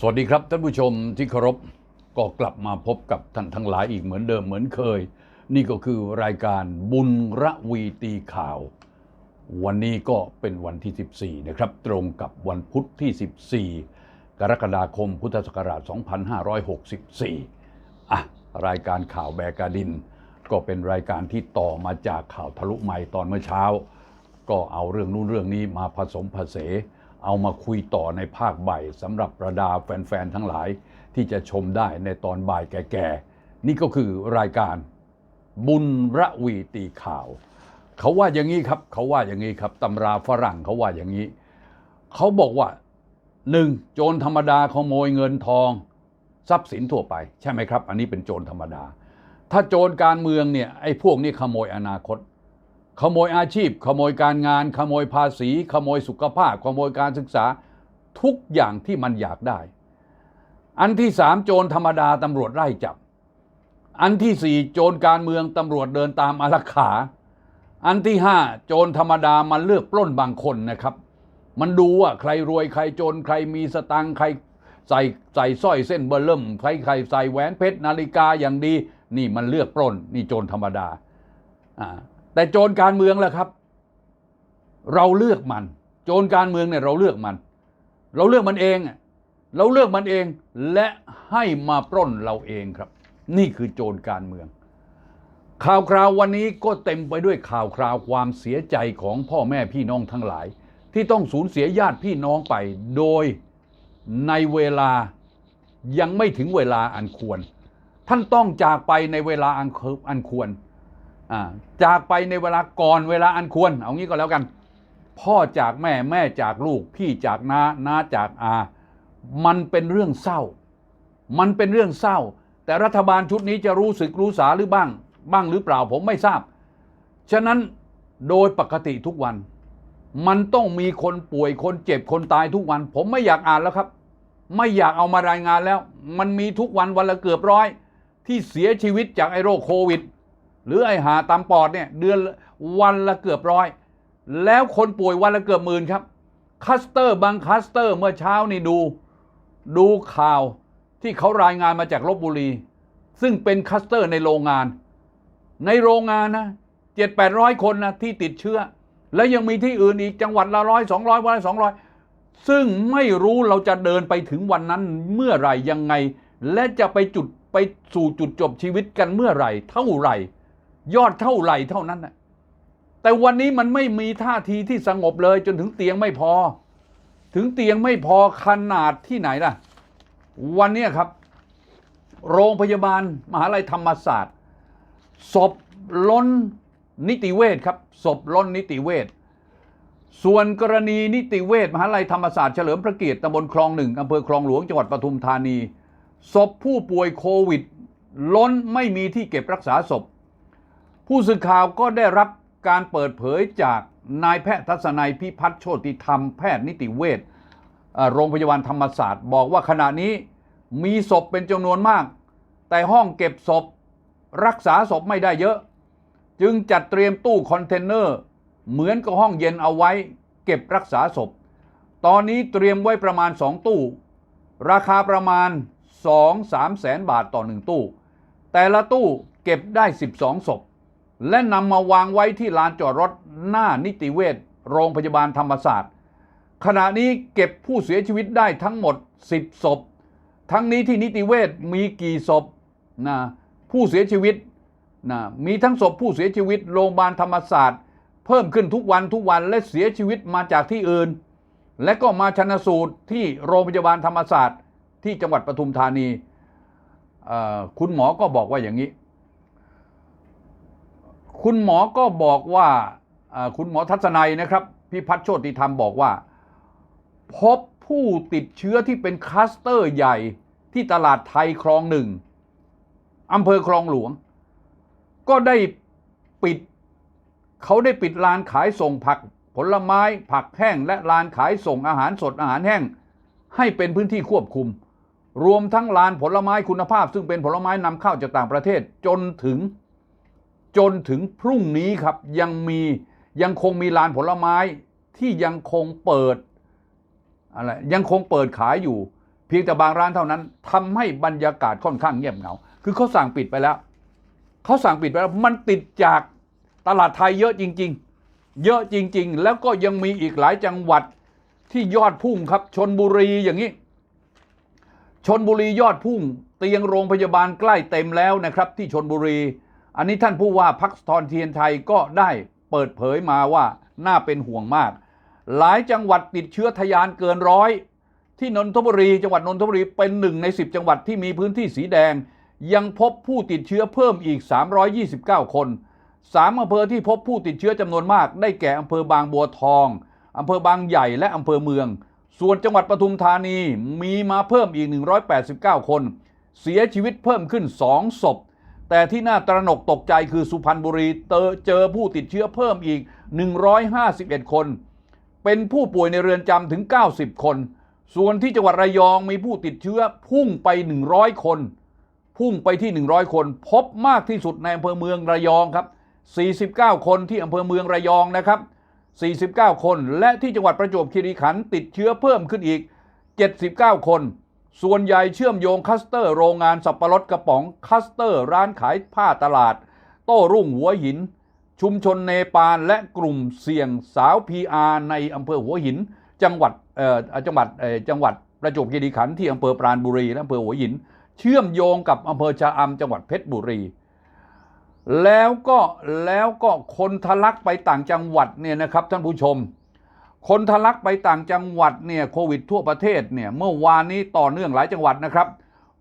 สวัสดีครับท่านผู้ชมที่เคารพก็กลับมาพบกับท่านทั้งหลายอีกเหมือนเดิมเหมือนเคย นี่ก็คือรายการบุญระวีตีข่าว วันนี้ก็เป็นวันที่ 14 นะครับ ตรงกับวันพุธที่ 14 กรกฎาคมพุทธศักราช 2564 อะ รายการข่าวแบกาดิน ก็เป็นรายการที่ต่อมาจากข่าวทะลุใหม่ตอนเมื่อเช้า ก็เอาเรื่องนู้นเรื่องนี้มาผสมผสาน เอามาคุยต่อในภาคบ่ายสำหรับประดาแฟน ๆ ทั้งหลายที่จะชมได้ในตอนบ่ายแก่ๆ นี่ก็คือรายการบุญระวีตีข่าว เขาว่าอย่างนี้ครับ เขาว่าอย่างนี้ครับตำราฝรั่งเขาว่าอย่างนี้ เขาบอกว่าหนึ่งโจรธรรมดาขโมยเงินทอง ทรัพย์สินทั่วไป ใช่ไหมครับ อันนี้เป็นโจรธรรมดา ถ้าโจรการเมืองเนี่ยไอ้พวกนี้ขโมยอนาคต ขโมยอาชีพ ขโมยการงาน ขโมยภาษี ขโมยสุขภาพ ขโมยการศึกษาทุกอย่างที่มันอยากได้ อันที่สามโจรธรรมดาตำรวจไล่จับ อันที่สี่โจรการเมืองตำรวจเดินตามอารักขา อันที่ห้าโจรธรรมดามันเลือกปล้นบางคนนะครับ มันดูว่าใครรวยใครจนใครมีสตังค์ใครใส่ใส่สร้อยเส้นเบอร์เริ่มใครใครใส่แหวนเพชรนาฬิกาอย่างดี นี่มันเลือกปล้น นี่โจรธรรมดาอ่า แต่โจรการเมืองล่ะครับ เราเลือกมัน โจรการเมืองเนี่ยเราเลือกมัน เราเลือกมันเองเราเลือกมันเองและให้มาปล้นเราเองครับ นี่คือโจรการเมือง ข่าวคราววันนี้ก็เต็มไปด้วยข่าวคราวความเสียใจของพ่อแม่พี่น้องทั้งหลาย ที่ต้องสูญเสียญาติพี่น้องไปโดยในเวลายังไม่ถึงเวลาอันควร ท่านต้องจากไปในเวลาอันควร จากไปในเวลาก่อนเวลาอันควร เอางี้ก็แล้วกัน พ่อจากแม่แม่จากลูก พี่จากน้าน้าจากอา มันเป็นเรื่องเศร้า มันเป็นเรื่องเศร้า แต่รัฐบาลชุดนี้จะรู้สึกรู้สาหรือบ้าง บ้างหรือเปล่าผมไม่ทราบ ฉะนั้นโดยปกติทุกวัน มันต้องมีคนป่วยคนเจ็บคนตายทุกวัน ผมไม่อยากอ่านแล้วครับ ไม่อยากเอามารายงานแล้ว มันมีทุกวันวันละเกือบร้อย ที่เสียชีวิตจากไอ้โรคโควิด หรือไอหาตามปอดเนี่ยเดือนวันละเกือบร้อย แล้วคนป่วยวันละเกือบหมื่นครับคัสเตอร์บางคัสเตอร์เมื่อเช้านี่ดู ดูข่าวที่เขารายงานมาจากลบบุรี ซึ่งเป็นคัสเตอร์ในโรงงาน ในโรงงานนะเจ็ดแปดร้อยคนนะที่ติดเชื้อ และยังมีที่อื่นอีกจังหวัดละร้อยสองร้อยวันละสองร้อยซึ่งไม่รู้เราจะเดินไปถึงวันนั้นเมื่อไหร่ยังไง และจะไปจุดไปสู่จุดจบชีวิตกันเมื่อไหร่ เท่าไหร่ ยอดเท่าไหร่เท่านั้นนะแต่วันนี้มันไม่มีท่าทีที่สงบเลย จนถึงเตียงไม่พอ ถึงเตียงไม่พอขนาดที่ไหนล่ะ วันนี้ครับ โรงพยาบาลมหาลัยธรรมศาสตร์ศพล้นนิติเวชครับศพล้นนิติเวชส่วนกรณีนิติเวชมหาลัยธรรมศาสตร์เฉลิมพระเกียรติตำบลคลองหนึ่งอำเภอคลองหลวงจังหวัดปทุมธานีศพผู้ป่วยโควิด ล้นไม่มีที่เก็บรักษาศพ ผู้สื่อข่าวก็ได้รับการเปิดเผยจากนายแพทย์ทัศนัยพิพัฒน์โชติธรรมแพทย์นิติเวชโรงพยาบาลธรรมศาสตร์ บอกว่าขณะนี้มีศพเป็นจำนวนมาก แต่ห้องเก็บศพ รักษาศพไม่ได้เยอะ จึงจัดเตรียมตู้คอนเทนเนอร์ เหมือนกับห้องเย็นเอาไว้ เก็บรักษาศพ ตอนนี้เตรียมไว้ประมาณ 2 ตู้ ราคาประมาณ 2-3 แสนบาทต่อหนึ่งตู้ แต่ละตู้เก็บได้ 12ศพ และนำมาวางไว้ที่ลานจอดรถหน้านิติเวชโรงพยาบาลธรรมศาสตร์ ขณะนี้เก็บผู้เสียชีวิตได้ทั้งหมด 10 ศพ ทั้งนี้ที่นิติเวชมีกี่ศพนะผู้เสียชีวิตนะมีทั้งศพผู้เสียชีวิตโรงพยาบาลธรรมศาสตร์ เพิ่มขึ้นทุกวันทุกวันและเสียชีวิตมาจากที่อื่น และก็มาชนะสูตรที่โรงพยาบาลธรรมศาสตร์ ที่จังหวัดปทุมธานีคุณหมอก็บอกว่าอย่างนี้ คุณหมอก็บอกว่าคุณหมอทัศนัยนะครับ พิพัฒน์โชติธรรมบอกว่า พบผู้ติดเชื้อที่เป็นคลัสเตอร์ใหญ่ที่ตลาดไทยคลองหนึ่งอำเภอคลองหลวง ก็ได้ปิดเขาได้ปิดลานขายส่งผักผลไม้ผักแห้ง และลานขายส่งอาหารสดอาหารแห้ง ให้เป็นพื้นที่ควบคุม รวมทั้งลานผลไม้คุณภาพ ซึ่งเป็นผลไม้นำเข้าจากต่างประเทศจนถึง จนถึงพรุ่งนี้ครับยังมียังคงมีลานผลไม้ที่ยังคงเปิดอะไรยังคงเปิดขายอยู่ เพียงแต่บางร้านเท่านั้นทำให้บรรยากาศค่อนข้างเงียบเหงา คือเขาสั่งปิดไปแล้วเขาสั่งปิดไปแล้วมันติดจากตลาดไทยเยอะจริง ๆ เยอะจริง ๆ แล้วก็ยังมีอีกหลายจังหวัดที่ยอดพุ่งครับชนบุรีอย่างนี้ชนบุรียอดพุ่ง เตียงโรงพยาบาลใกล้เต็มแล้วนะครับ ที่ชนบุรี อันนี้ท่านผู้ว่าพักทรเทียนไทยก็ได้เปิดเผยมาว่าน่าเป็นห่วงมาก หลายจังหวัดติดเชื้อทะยานเกินร้อย ที่นนทบุรี จังหวัดนนทบุรีเป็นหนึ่งใน 10 จังหวัดที่มีพื้นที่สีแดง ยังพบผู้ติดเชื้อเพิ่มอีก 329 คนสามอำเภอที่พบผู้ติดเชื้อจำนวนมาก ได้แก่อำเภอบางบัวทองอำเภอบางใหญ่และอำเภอเมือง ส่วนจังหวัดปทุมธานีมีมาเพิ่มอีก 189 คน เสียชีวิตเพิ่มขึ้น 2 ศพ แต่ที่น่าตระหนกตกใจคือสุพรรณบุรีเจอผู้ติดเชื้อเพิ่มอีก 151 คน เป็นผู้ป่วยในเรือนจำถึง 90 คน ส่วนที่จังหวัดระยองมีผู้ติดเชื้อพุ่งไป 100 คน พุ่งไปที่ 100 คน พบมากที่สุดในอำเภอเมืองระยองครับ 49 คนที่อำเภอเมืองระยองนะครับ 49 คน และที่จังหวัดประจวบคีรีขันธ์ติดเชื้อเพิ่มขึ้นอีก 79 คน ส่วนใหญ่เชื่อมโยงคัสเตอร์โรงงานสับปะรดกระป๋อง คัสเตอร์ร้านขายผ้าตลาด โต้รุ่งหัวหิน ชุมชนเนปาลและกลุ่มเสี่ยงสาวพีอาในอำเภอหัวหิน จังหวัดจังหวัดจังหวัดประจวบคีรีขันธ์ที่อำเภอปราณบุรีและอำเภอหัวหิน เชื่อมโยงกับอำเภอชะอำจังหวัดเพชรบุรี แล้วก็แล้วก็คนทะลักไปต่างจังหวัดเนี่ยนะครับท่านผู้ชม คนทะลักไปต่างจังหวัดเนี่ยโควิดทั่วประเทศเนี่ยเมื่อวานนี้ต่อเนื่องหลายจังหวัดนะครับ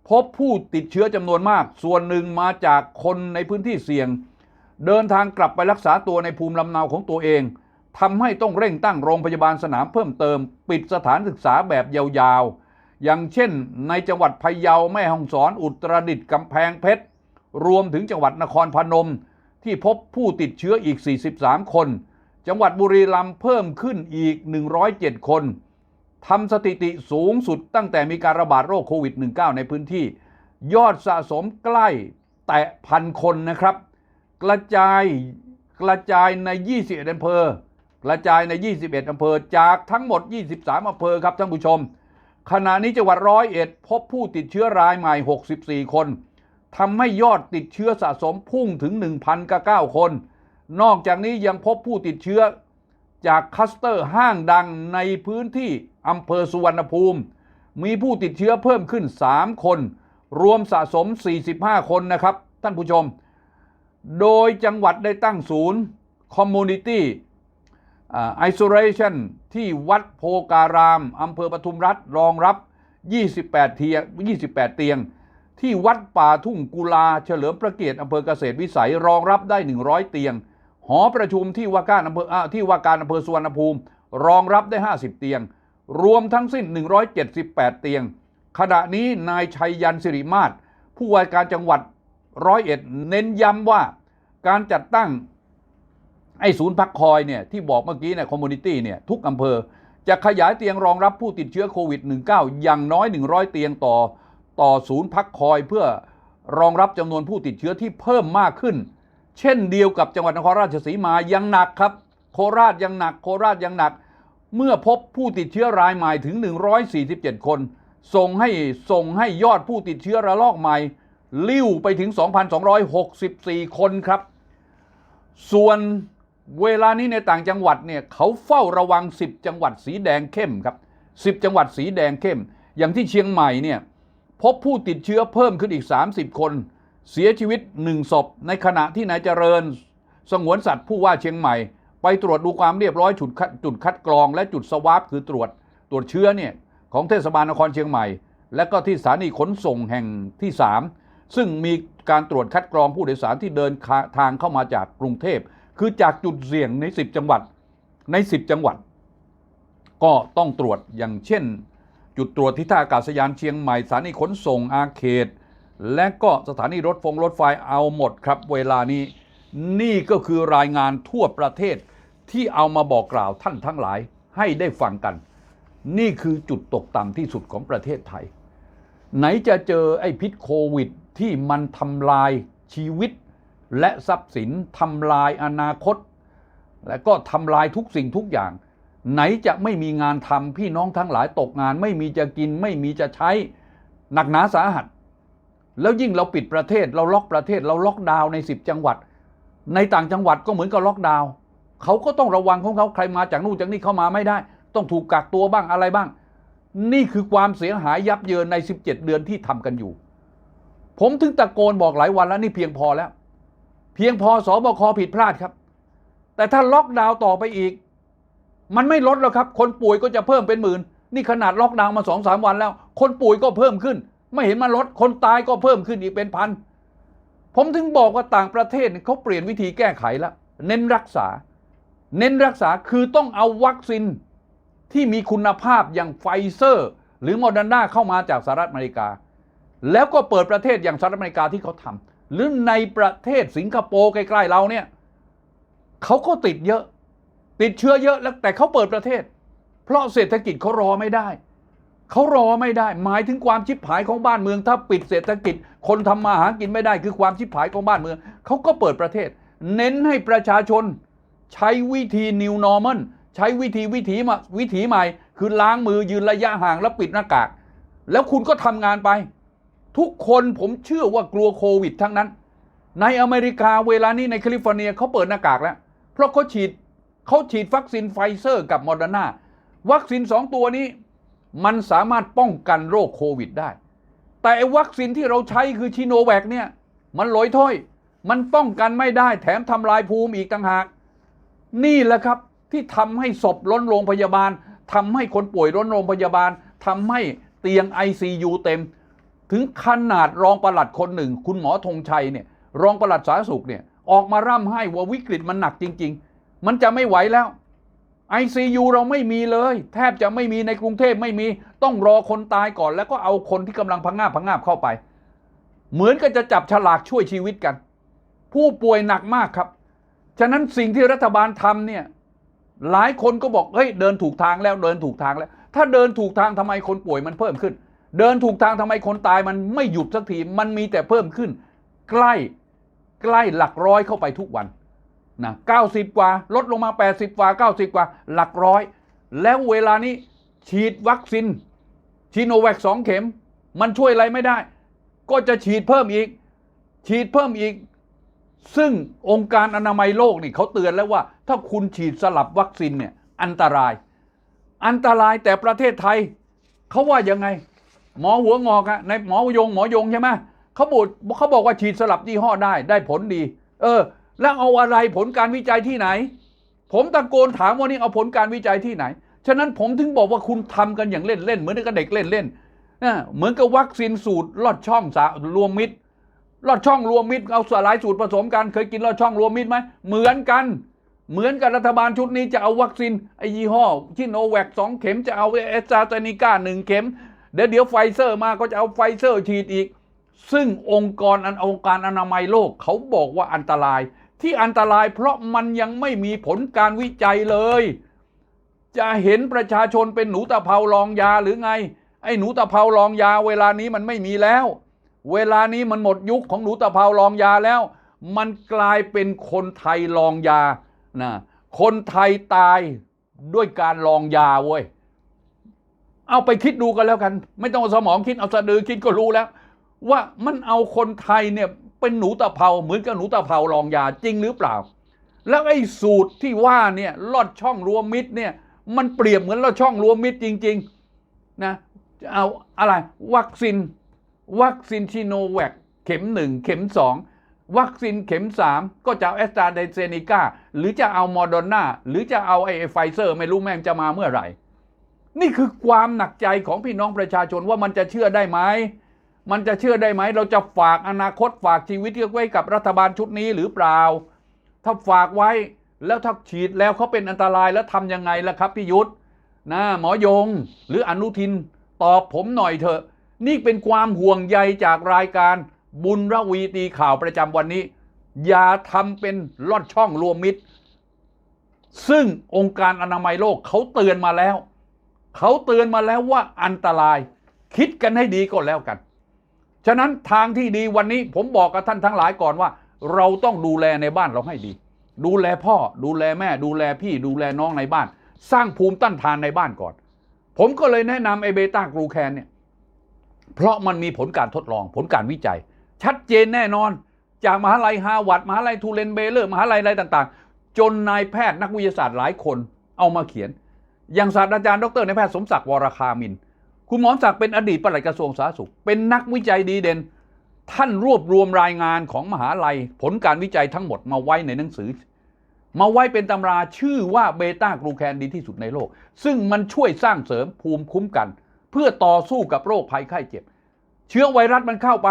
พบผู้ติดเชื้อจำนวนมาก ส่วนหนึ่งมาจากคนในพื้นที่เสี่ยง เดินทางกลับไปรักษาตัวในภูมิลำเนาของตัวเองทำให้ต้องเร่งตั้งโรงพยาบาลสนามเพิ่มเติม ปิดสถานศึกษาแบบยาวๆ อย่างเช่น ในจังหวัดพะเยาแม่ฮ่องสอนอุตรดิตถ์กำแพงเพชรรวมถึงจังหวัดนครพนม ที่พบผู้ติดเชื้ออีก 43 คน จังหวัดบุรีรัมย์เพิ่มขึ้นอีก 107 คนทำสถิติสูงสุดตั้งแต่มีการระบาดโรคโควิด -19 ในพื้นที่ ยอดสะสมใกล้แตะพันคนนะครับ กระจายกระจายใน 21อำเภอ กระจายใน 21อำเภอ จากทั้งหมด 23อำเภอครับท่านผู้ชม ขณะนี้จังหวัดร้อยเอ็ดพบผู้ติดเชื้อรายใหม่ 64 คนทำให้ยอดติดเชื้อสะสมพุ่งถึง 1,009คน นอกจากนี้ยังพบผู้ติดเชื้อ จากคัสเตอร์ห้างดังในพื้นที่อำเภอสุวรรณภูมิ มีผู้ติดเชื้อเพิ่มขึ้น 3 คน รวมสะสม 45 คนนะครับ ท่านผู้ชม โดยจังหวัดได้ตั้งศูนย์ Community อ่า Isolation ที่วัดโพการามอำเภอปทุมรัฐรองรับ 28เทีย28 เตียง ที่วัดป่าทุ่งกุลาเฉลิมพระเกียรติอำเภอเกษตรวิสัยรองรับได้ 100 เตียง หอประชุมที่ว่าการอำเภอที่ว่าการอำเภอสุวรรณภูมิ รองรับได้ 50 เตียง รวมทั้งสิ้น 178 เตียง ขณะนี้นายชัยยันสิริมาศผู้ว่าการจังหวัดร้อยเอ็ดเน้นย้ำว่าการจัดตั้งไอ้ศูนย์พักคอยเนี่ยที่บอกเมื่อกี้เนี่ยคอมมูนิตี้เนี่ยทุกอำเภอ จะขยายเตียงรองรับผู้ติดเชื้อโควิด -19 อย่างน้อย 100 เตียงต่อต่อศูนย์พักคอยเพื่อรองรับจำนวนผู้ติดเชื้อที่เพิ่มมากขึ้น เช่นเดียวกับจังหวัดนครราชสีมายังหนักครับ โคราชยังหนัก โคราชยังหนัก เมื่อพบผู้ติดเชื้อรายใหม่ถึง 147 คน ส่งให้ส่งให้ยอดผู้ติดเชื้อระลอกใหม่ ลิ้วไปถึง 2,264 คนครับ ส่วนเวลานี้ในต่างจังหวัดเนี่ยเขาเฝ้าระวัง 10 จังหวัดสีแดงเข้มครับ 10 จังหวัดสีแดงเข้ม อย่างที่เชียงใหม่เนี่ยพบผู้ติดเชื้อเพิ่มขึ้นอีก 30 คน เสียชีวิต1ศพ ในขณะที่นายเจริญ สงวนสัตว์ผู้ว่าเชียงใหม่ ไปตรวจดูความเรียบร้อยจุดคัดจุดคัดกรองและจุดสวาปคือตรวจตรวจเชื้อเนี่ยของเทศบาลนครเชียงใหม่ และก็ที่สถานีขนส่งแห่งที่ 3 ซึ่งมีการตรวจคัดกรองผู้โดยสารที่เดินทางเข้ามาจากกรุงเทพ คือจากจุดเสี่ยงใน 10 จังหวัดใน 10 จังหวัด ก็ต้องตรวจอย่างเช่น จุดตรวจที่ท่าอากาศยานเชียงใหม่สถานีขนส่งอาเขต และก็สถานีรถฟงรถไฟเอาหมดครับ เวลานี้นี่ก็คือรายงานทั่วประเทศที่เอามาบอกกล่าวท่านทั้งหลายให้ได้ฟังกัน นี่คือจุดตกต่ำที่สุดของประเทศไทย ไหนจะเจอไอ้พิษโควิดที่มันทำลายชีวิต และทรัพย์สินทำลายอนาคต และก็ทำลายทุกสิ่งทุกอย่าง ไหนจะไม่มีงานทำพี่น้องทั้งหลายตกงาน ไม่มีจะกินไม่มีจะใช้ หนักหนาสาหัส แล้วยิ่งเราปิดประเทศเราล็อกประเทศเราล็อกดาวน์ในสิบจังหวัด ในต่างจังหวัดก็เหมือนกับล็อกดาวน์เขาก็ต้องระวังของเขาใครมาจากนู่นจากนี่เข้ามาไม่ได้ ต้องถูกกักตัวบ้างอะไรบ้าง นี่คือความเสียหายยับเยินใน 17 เดือนที่ทำกันอยู่ ผมถึงตะโกนบอกหลายวันแล้วนี่เพียงพอแล้ว เพียงพอสอบคผิดพลาดครับ แต่ถ้าล็อกดาวน์ต่อไปอีก มันไม่ลดแล้วครับ คนป่วยก็จะเพิ่มเป็นหมื่นนี่ขนาดล็อกดาวน์มาสองสามวันแล้ว คนป่วยก็เพิ่มขึ้น ไม่เห็นมันลดคนตายก็เพิ่มขึ้นอีกเป็นพัน ผมถึงบอกว่าต่างประเทศเนี่ยเขาเปลี่ยนวิธีแก้ไขแล้วเน้นรักษา เน้นรักษาคือต้องเอาวัคซีนที่มีคุณภาพอย่างไฟเซอร์ หรือโมเดอร์นาเข้ามาจากสหรัฐอเมริกา แล้วก็เปิดประเทศอย่างสหรัฐอเมริกาที่เขาทำหรือในประเทศสิงคโปร์ใกล้ๆเราเนี่ยเขาก็ติดเยอะ ติดเชื้อเยอะแล้วแต่เขาเปิดประเทศ เพราะเศรษฐกิจเขารอไม่ได้ เขารอไม่ได้ หมายถึงความชิบหายของบ้านเมือง ถ้าปิดเศรษฐกิจ คนทำมาหากินไม่ได้คือความชิบหายของบ้านเมือง เขาก็เปิดประเทศ เน้นให้ประชาชน ใช้วิธี new normal ใช้วิธีวิถีมาวิถีใหม่ คือล้างมือยืนระยะห่างแล้วปิดหน้ากาก แล้วคุณก็ทำงานไป ทุกคนผมเชื่อว่ากลัวโควิด ทั้งนั้น ในอเมริกาเวลานี้ในแคลิฟอร์เนียเขาเปิดหน้ากากแล้ว เพราะเขาฉีดเขาฉีดวัคซีนไฟเซอร์กับโมเดอร์นาวัคซีนสองตัวนี้ มันสามารถป้องกันโรคโควิดได้ แต่วัคซีนที่เราใช้คือชิโนแวคเนี่ย มันลอยถ้อย มันป้องกันไม่ได้แถมทำลายภูมิอีกต่างหาก นี่แหละครับที่ทำให้ศพล้นโรงพยาบาลทำให้คนป่วยล้นโรงพยาบาลทำให้เตียง ICU เต็ม ถึงขนาดรองปลัดคนหนึ่ง คุณหมอธงชัยเนี่ย รองปลัดสาธารณสุขเนี่ยออกมาร่ำให้ว่าวิกฤตมันหนักจริง ๆ มันจะไม่ไหวแล้ว ICU เราไม่มีเลย แทบจะไม่มีในกรุงเทพไม่มีต้องรอคนตายก่อน แล้วก็เอาคนที่กำลังพังงาบพังงาบเข้าไป เหมือนกับจะจับฉลากช่วยชีวิตกัน ผู้ป่วยหนักมากครับ ฉะนั้นสิ่งที่รัฐบาลทำเนี่ยหลายคนก็บอกเฮ้ยเดินถูกทางแล้วเดินถูกทางแล้ว ถ้าเดินถูกทางทำไมคนป่วยมันเพิ่มขึ้น เดินถูกทางทำไมคนตายมันไม่หยุดสักทีมันมีแต่เพิ่มขึ้น ใกล้ใกล้หลักร้อยเข้าไปทุกวัน นะ90 กว่า ลดลงมา 80 กว่า 90 กว่า หลักร้อย แล้วเวลานี้ฉีดวัคซีนชิโนแวคสองเข็ม มันช่วยอะไรไม่ได้ ก็จะฉีดเพิ่มอีก ฉีดเพิ่มอีก ซึ่งองค์การอนามัยโลกนี่เขาเตือนแล้วว่า ถ้าคุณฉีดสลับวัคซีนเนี่ยอันตราย อันตรายแต่ประเทศไทย เขาว่ายังไง หมอหัวงอกอะในหมอยงหมอยงใช่ไหมเขาบอกเขาบอกว่าฉีดสลับยี่ห้อได้ได้ผลดี เออ แล้วเอาอะไรผลการวิจัยที่ไหน ผมตะโกนถามว่านี่เอาผลการวิจัยที่ไหน ฉะนั้นผมถึงบอกว่าคุณทำกันอย่างเล่นเล่นเหมือนกับเด็กเล่นเล่นนะเหมือนกับวัคซีนสูตรลอดช่องสารวมมิตรลอดช่องรวมมิตรเอาสลายสูตรผสมกันเคยกินลอดช่องรวมมิตรไหมเหมือนกัน เหมือนกับรัฐบาลชุดนี้จะเอาวัคซีนไอยี่ห้อชิโนแวคสองเข็มจะเอาเอสตราเซเนกาหนึ่งเข็มเดี๋ยวเดี๋ยวไฟเซอร์มาก็จะเอาไฟเซอร์ฉีดอีก ซึ่งองค์กรอันองค์การอนามัยโลกเขาบอกว่าอันตราย ที่อันตรายเพราะมันยังไม่มีผลการวิจัยเลย จะเห็นประชาชนเป็นหนูตะเภาลองยาหรือไง ไอ้หนูตะเภาลองยาเวลานี้มันไม่มีแล้ว เวลานี้มันหมดยุคของหนูตะเภาลองยาแล้ว มันกลายเป็นคนไทยลองยานะคนไทยตายด้วยการลองยาเว้ยเอาไปคิดดูกันแล้วกัน ไม่ต้องสมองคิดเอาสะดือคิดก็รู้แล้ว ว่ามันเอาคนไทยเนี่ย เป็นหนูตะเภาเหมือนกับหนูตะเภาลองยาจริงหรือเปล่า แล้วไอ้สูตรที่ว่าเนี่ยลอดช่องรัวมมิตรเนี่ยมันเปรียบเหมือนลอดช่องรัวมมิตรจริงๆนะเอาอะไรวัคซีนวัคซีนชิโนแวคเข็มหนึ่งเข็มสองวัคซีนเข็มสามก็จะเอาแอสตราเซเนกาหรือจะเอาโมเดอร์นาหรือจะเอาไอ้ไฟเซอร์ไม่รู้แม่งจะมาเมื่อไหร่ นี่คือความหนักใจของพี่น้องประชาชนว่ามันจะเชื่อได้ไหม มันจะเชื่อได้ไหม เราจะฝากอนาคตฝากชีวิตไว้กับรัฐบาลชุดนี้หรือเปล่า ถ้าฝากไว้แล้วถ้าฉีดแล้วเขาเป็นอันตรายแล้วทำยังไงล่ะครับพี่ยุทธนะหมอยงหรืออนุทินตอบผมหน่อยเถอะ นี่เป็นความห่วงใยจากรายการบุญระวีตีข่าวประจำวันนี้ อย่าทำเป็นลอดช่องรวมมิตร ซึ่งองค์การอนามัยโลกเขาเตือนมาแล้ว เขาเตือนมาแล้วว่าอันตราย คิดกันให้ดีก็แล้วกัน ฉะนั้นทางที่ดีวันนี้ผมบอกกับท่านทั้งหลายก่อนว่า เราต้องดูแลในบ้านเราให้ดี ดูแลพ่อ ดูแลแม่ ดูแลพี่ ดูแลน้องในบ้าน สร้างภูมิต้านทานในบ้านก่อน ผมก็เลยแนะนำไอเบต้ากรูแคนเนี่ยเพราะมันมีผลการทดลองผลการวิจัย ชัดเจนแน่นอน จากมหาลัยฮาวาดมหาลัยทูเรนเบเลอร์มหาลัยอะไรต่างๆ จนนายแพทย์นักวิทยาศาสตร์หลายคนเอามาเขียน อย่างศาสตราจารย์ดรนายแพทย์สมศักดิ์วรคามิน คุณหมอศักดิ์เป็นอดีตปลัดกระทรวงสาธารณสุข เป็นนักวิจัยดีเด่น ท่านรวบรวมรายงานของมหาลัย ผลการวิจัยทั้งหมดมาไว้ในหนังสือ มาไว้เป็นตำราชื่อว่าเบต้ากลูแคนดีที่สุดในโลก ซึ่งมันช่วยสร้างเสริมภูมิคุ้มกัน เพื่อต่อสู้กับโรคภัยไข้เจ็บ เชื้อไวรัสมันเข้าไป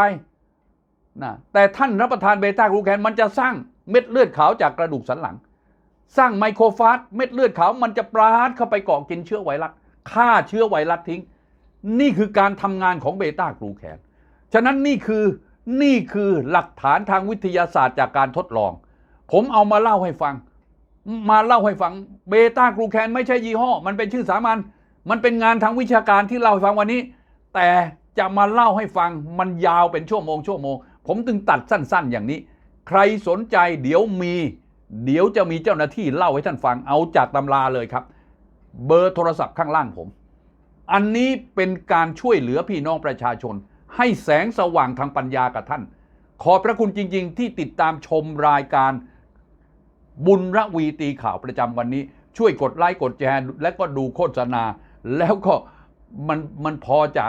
นะแต่ท่านรับประทานเบต้ากลูแคนมันจะสร้างเม็ดเลือดขาวจากกระดูกสันหลัง สร้างไมโครฟาสเม็ดเลือดขาวมันจะปราดเข้าไปเกาะกินเชื้อไวรัสฆ่าเชื้อไวรัสทิ้ง นี่คือการทำงานของเบต้ากลูแคนฉะนั้นนี่คือนี่คือหลักฐานทางวิทยาศาสตร์จากการทดลอง ผมเอามาเล่าให้ฟัง มาเล่าให้ฟังเบต้ากลูแคนไม่ใช่ยี่ห้อ มันเป็นชื่อสามัญมันเป็นงานทางวิชาการที่เล่าให้ฟังวันนี้ แต่จะมาเล่าให้ฟังมันยาวเป็นชั่วโมงชั่วโมง ผมจึงตัดสั้น ๆ อย่างนี้ ใครสนใจเดี๋ยวมี เดี๋ยวจะมีเจ้าหน้าที่เล่าให้ท่านฟังเอาจากตำราเลยครับ เบอร์โทรศัพท์ข้างล่างผม อันนี้เป็นการช่วยเหลือพี่น้องประชาชน ให้แสงสว่างทางปัญญากับท่าน ขอบพระคุณจริง ๆ ที่ติดตามชมรายการบุญระวีตีข่าวประจำวันนี้ ช่วยกดไลค์กดแชร์และก็ดูโฆษณา แล้วก็มันมันพอจะ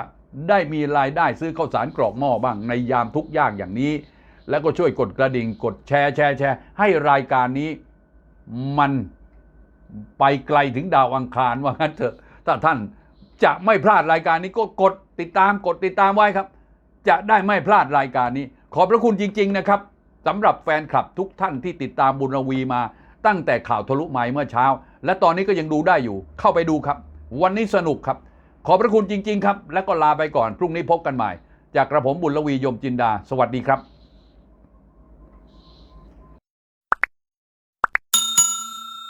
ได้มีรายได้ซื้อข้าวสารกรอกหม้อบ้างในยามทุกยากอย่างนี้ แล้วก็ช่วยกดกระดิ่งกดแชร์แชร์แชร์ให้รายการนี้มันไปไกลถึงดาวอังคารว่างั้นเถอะถ้าท่าน จะไม่พลาดรายการนี้ก็กดติดตามกดติดตามไว้ครับ จะได้ไม่พลาดรายการนี้ ขอบพระคุณจริง ๆ นะครับสำหรับแฟนคลับทุกท่านที่ติดตามบุญรวีมาตั้งแต่ข่าวทะลุไม้เมื่อเช้า และตอนนี้ก็ยังดูได้อยู่ เข้าไปดูครับ วันนี้สนุกครับ ขอบพระคุณจริง ๆ ครับ แล้วก็ลาไปก่อนพรุ่งนี้พบกันใหม่ จากกระผมบุญรวียมจินดา สวัสดีครับ